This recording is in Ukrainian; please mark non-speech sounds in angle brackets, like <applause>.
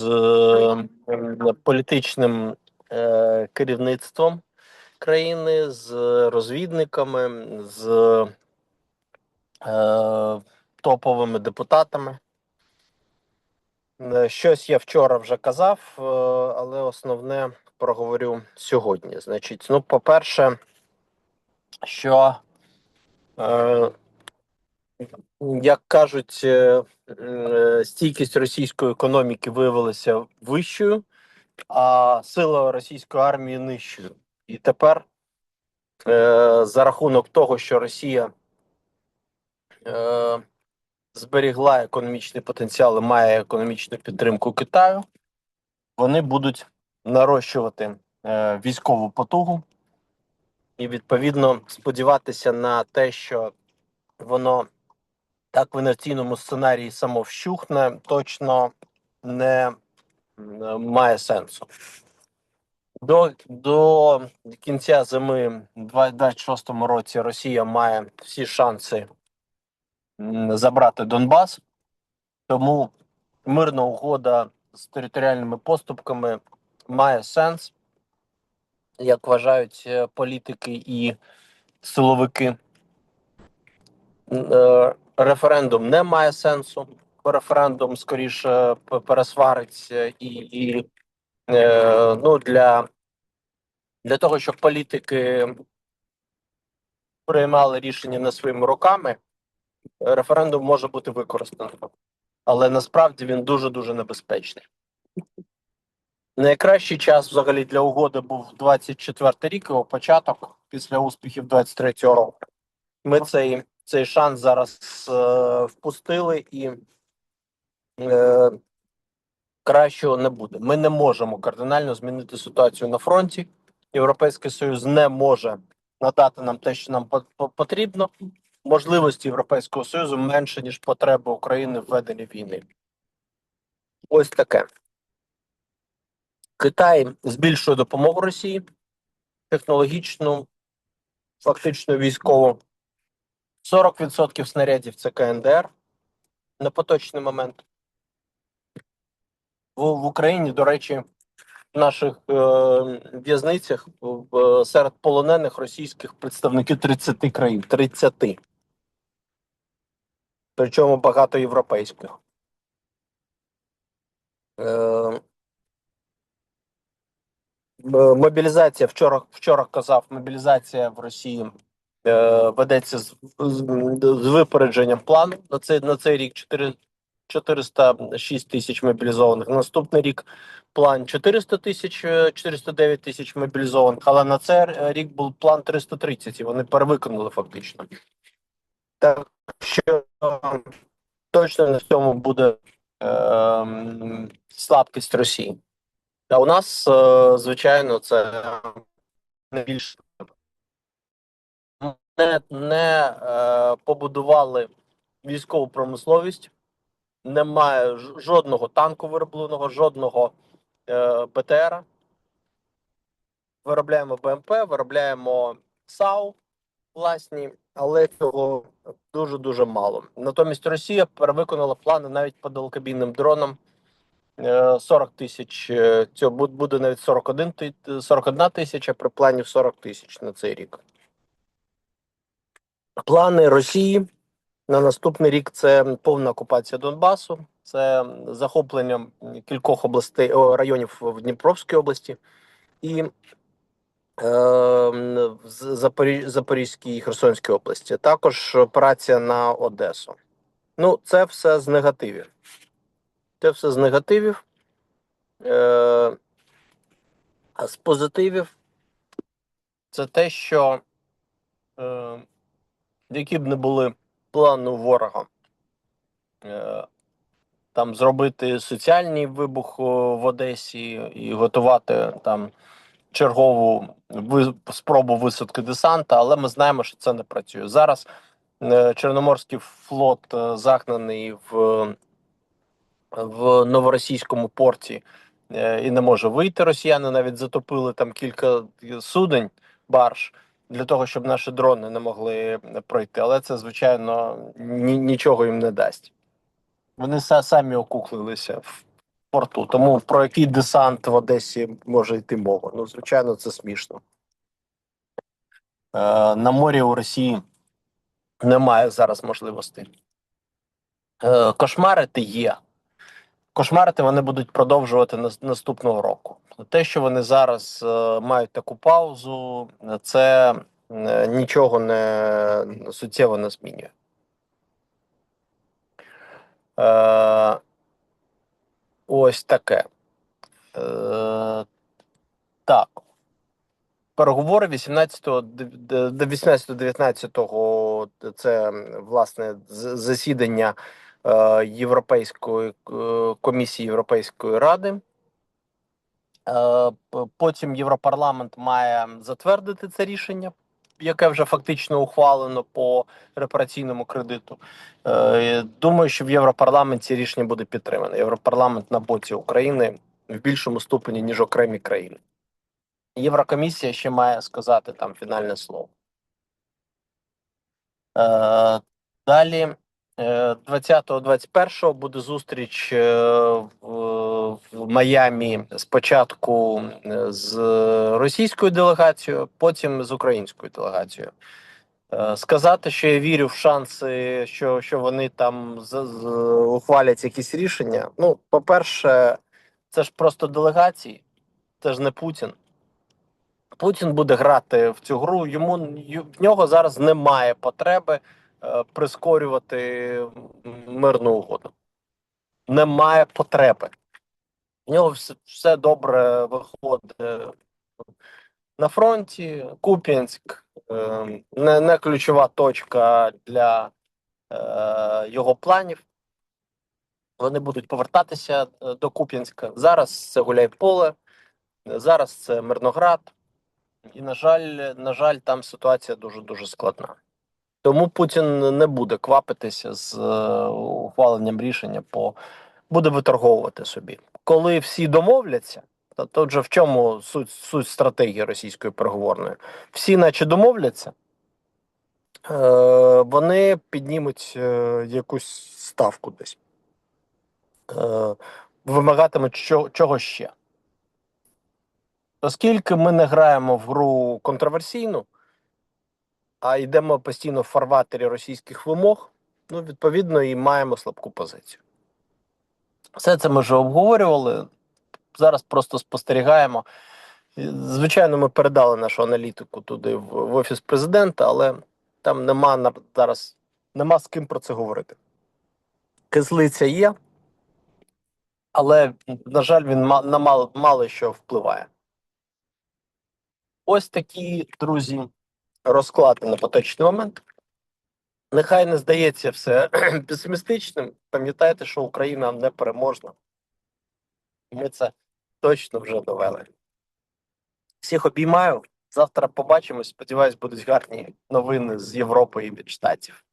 з е, політичним е, керівництвом країни, з розвідниками, з е, топовими депутатами. Щось я вчора вже казав, але основне проговорю сьогодні. Значить, ну, по-перше, що, як кажуть, е, е, стійкість російської економіки виявилася вищою, а сила російської армії нижчою. І тепер, е, за рахунок того, що Росія зберігла економічний потенціал і має економічну підтримку Китаю, вони будуть нарощувати військову потугу і відповідно сподіватися на те, що воно так в інерційному сценарії само вщухне, точно не має сенсу. До, до кінця зими в 2026 році Росія має всі шанси забрати Донбас, тому мирна угода з територіальними поступками має сенс, як вважають е, політики і силовики. Референдум не має сенсу. Референдум скоріше пересвариться і, і е, ну, для, для того, щоб політики приймали рішення не своїми руками, референдум може бути використаний. Але насправді він дуже дуже небезпечний. Найкращий час взагалі для угоди був 24 рік, його початок після успіхів 23-го року. Ми цей, цей шанс зараз е, впустили і е, кращого не буде. Ми не можемо кардинально змінити ситуацію на фронті. Європейський Союз не може надати нам те, що нам по- по- потрібно. Можливості Європейського Союзу менше, ніж потреби України в веденні війни. Ось таке. Китай збільшує допомогу Росії, технологічну, фактично військову. 40% снарядів це КНДР на поточний момент. В, в Україні, до речі, в наших е, в'язницях в- серед полонених російських представників 30 країн. 30. Причому багато європейських. Е, мобілізація вчора, вчора казав, мобілізація в Росії е, ведеться з, з, з випередженням плану на цей на цей рік 4, 406 тисяч мобілізованих. Наступний рік план 400 тисяч, е, 409 тисяч мобілізованих, але на цей рік був план 330, і вони перевиконали фактично. Так що е, точно на цьому буде е, слабкість Росії. А у нас, е, звичайно, це найбільш не, не е, побудували військову промисловість, немає жодного танку виробленого, жодного е, БТРа. Виробляємо БМП, виробляємо САУ власні, але цього дуже дуже мало. Натомість Росія перевиконала плани навіть по далекобійним дронам. Е, 40 тисяч, е, цього буде навіть 41, ти- 41 тисяча при плані в 40 тисяч на цей рік. Плани Росії на наступний рік це повна окупація Донбасу, це захоплення кількох областей районів в Дніпровській області і е, в Запорі... Запорізькій і Херсонській області. Також операція на Одесу. Ну, це все з негативів. Це все з негативів. Е, а з позитивів це те, що е, які б не були плани у ворога, е, там зробити соціальний вибух в Одесі і готувати там чергову спробу висадки десанта, але ми знаємо, що це не працює. Зараз е, Чорноморський флот е, загнаний в, в новоросійському порті і не може вийти. Росіяни навіть затопили там кілька судень, барж для того, щоб наші дрони не могли пройти. Але це, звичайно, ні, нічого їм не дасть. Вони са- самі окуклилися в, порту. Тому про який десант в Одесі може йти мова? Ну, звичайно, це смішно. Е, на морі у Росії немає зараз можливостей. Е, кошмарити є. Кошмарити вони будуть продовжувати наступного року. Те, що вони зараз е, мають таку паузу, це е, нічого не суттєво не змінює. Е, ось таке. Так. Переговори 18 до 18-19 це власне засідання Європейської е, комісії Європейської ради. Е, Потім Європарламент має затвердити це рішення, яке вже фактично ухвалено по репараційному кредиту. Е, Думаю, що в Європарламенті рішення буде підтримане. Європарламент на боці України в більшому ступені, ніж окремі країни. Єврокомісія ще має сказати там фінальне слово. Е, далі, е, 20-21 буде зустріч е, в, Майамі спочатку е, з російською делегацією, потім з українською делегацією. Е, Сказати, що я вірю в шанси, що, що вони там з, з, ухвалять якісь рішення. Ну, по-перше, це ж просто делегації, це ж не Путін. Путін буде грати в цю гру. Йому в нього зараз немає потреби е, прискорювати мирну угоду. Немає потреби. В нього все, все добре виходить на фронті. Куп'янськ е, не, не ключова точка для е, його планів. Вони будуть повертатися е, до Куп'янська. Зараз це Гуляйполе, зараз це Мирноград. І, на жаль, на жаль, там ситуація дуже дуже складна. Тому Путін не буде квапитися з е, ухваленням рішення по буде виторговувати собі. Коли всі домовляться, то тут вже в чому суть, суть стратегії російської переговорної? Всі, наче домовляться, е, вони піднімуть е, якусь ставку десь, вимагатимуть чого ще. Оскільки ми не граємо в гру контроверсійну, а йдемо постійно в фарватері російських вимог, ну, відповідно, і маємо слабку позицію. Все це ми вже обговорювали. Зараз просто спостерігаємо. Звичайно, ми передали нашу аналітику туди в, офіс президента, але там нема зараз нема з ким про це говорити. Кислиця є, але, на жаль, він на мало, мало що впливає. Ось такі, друзі, розклади на поточний момент. Нехай не здається все <clears throat> песимістичним. Пам'ятайте, що Україна не переможна. Ми це точно вже довели. Всіх обіймаю. Завтра побачимось. Сподіваюсь, будуть гарні новини з Європи і від Штатів.